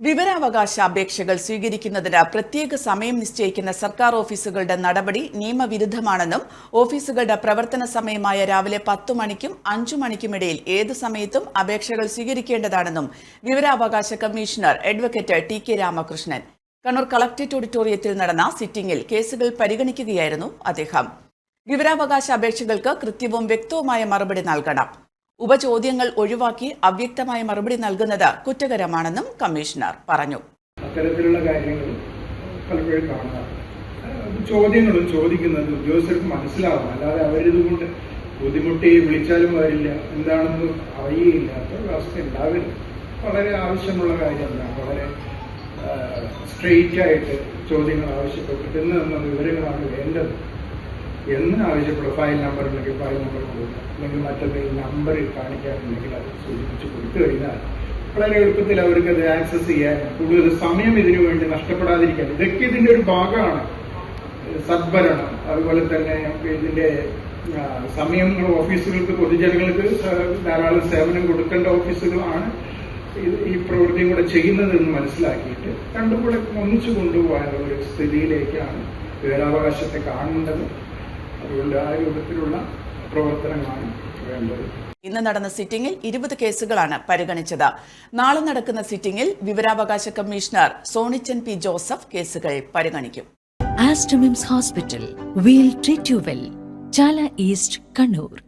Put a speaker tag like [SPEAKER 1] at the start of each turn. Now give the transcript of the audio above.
[SPEAKER 1] വിവരാവകാശ അപേക്ഷകൾ സ്വീകരിക്കുന്നതിന് പ്രത്യേക സമയം നിശ്ചയിക്കുന്ന സർക്കാർ ഓഫീസുകളുടെ നടപടി നിയമവിരുദ്ധമാണെന്നും ഓഫീസുകളുടെ പ്രവർത്തന സമയമായ രാവിലെ പത്തു മണിക്കും അഞ്ചു മണിക്കുമിടയിൽ ഏതു സമയത്തും അപേക്ഷകൾ സ്വീകരിക്കേണ്ടതാണെന്നും വിവരാവകാശ commissioner advocate T K Ramakrishnan. Kannur collectorate ഓഡിറ്റോറിയത്തിൽ നടന്ന സിറ്റിംഗിൽ കേസുകൾ പരിഗണിക്കുകയായിരുന്നു അദ്ദേഹം. വിവരാവകാശ അപേക്ഷകൾക്ക് കൃത്യവും വ്യക്തവുമായ മറുപടി നൽകണം. ഉപചോദ്യങ്ങൾ ഒഴിവാക്കി അവ്യക്തമായ മറുപടി നൽകുന്നത് കുറ്റകരമാണെന്നും കമ്മീഷണർ പറഞ്ഞു.
[SPEAKER 2] അത്തരത്തിലുള്ള കാര്യങ്ങൾ പലപ്പോഴും ചോദ്യങ്ങളും ചോദിക്കുന്നത് ഉദ്യോഗസ്ഥർക്ക് മനസ്സിലാവും. അല്ലാതെ അവരിതുകൊണ്ട് ബുദ്ധിമുട്ടി വിളിച്ചാലും വരില്ല എന്താണെന്ന് അറിയില്ലാത്ത ഒരു അവസ്ഥ ഉണ്ടാവില്ല വളരെ ആവശ്യമുള്ള കാര്യമല്ല. വളരെ സ്ട്രെയിറ്റ് ആയിട്ട് ചോദ്യങ്ങൾ ആവശ്യപ്പെട്ടിട്ട് ഇന്ന് വിവരങ്ങളാണ് വേണ്ടത്. എന്ന് ആവശ്യപ്പെടും ഫയൽ നമ്പർ ഉണ്ടെങ്കിൽ ഫയൽ നമ്പർ കൊടുക്കുക. അല്ലെങ്കിൽ മറ്റെന്തെങ്കിലും നമ്പർ കാണിക്കാറുണ്ടെങ്കിൽ അത് സൂചിപ്പിച്ച് കൊടുത്തു കഴിഞ്ഞാൽ വളരെ എളുപ്പത്തിൽ അവർക്ക് അത് ആക്സസ് ചെയ്യാൻ കൂടുതൽ സമയം ഇതിനു വേണ്ടി നഷ്ടപ്പെടാതിരിക്കാൻ. ഇതൊക്കെ ഇതിന്റെ ഒരു ഭാഗമാണ്. സദ്ഭരണം. അതുപോലെ തന്നെ ഇതിന്റെ സമയം സമയങ്ങൾ ഓഫീസുകൾക്ക് പൊതുജനങ്ങൾക്ക് ധാരാളം സേവനം കൊടുക്കേണ്ട ഓഫീസുകളാണ് ഈ പ്രവൃത്തിയും കൂടെ ചെയ്യുന്നതെന്ന് മനസ്സിലാക്കിയിട്ട് രണ്ടും കൂടെ ഒന്നിച്ചു കൊണ്ടുപോകാനുള്ള ഒരു സ്ഥിതിയിലേക്കാണ് വിവരാവകാശത്തെ കാണേണ്ടത്. അതുകൊണ്ട് ആ രൂപത്തിലുള്ള പ്രവർത്തനമാണ് വേണ്ടത്.
[SPEAKER 1] ഇന്ന് നടന്ന സിറ്റിംഗിൽ ഇരുപത് കേസുകളാണ് പരിഗണിച്ചത്. നാളെ നടക്കുന്ന സിറ്റിംഗിൽ വിവരാവകാശ കമ്മീഷണർ സോണിച്ചൻ പി ജോസഫ് കേസുകൾ പരിഗണിക്കും.
[SPEAKER 3] Aster MIMS hospital will treat you well Chala east Kannur.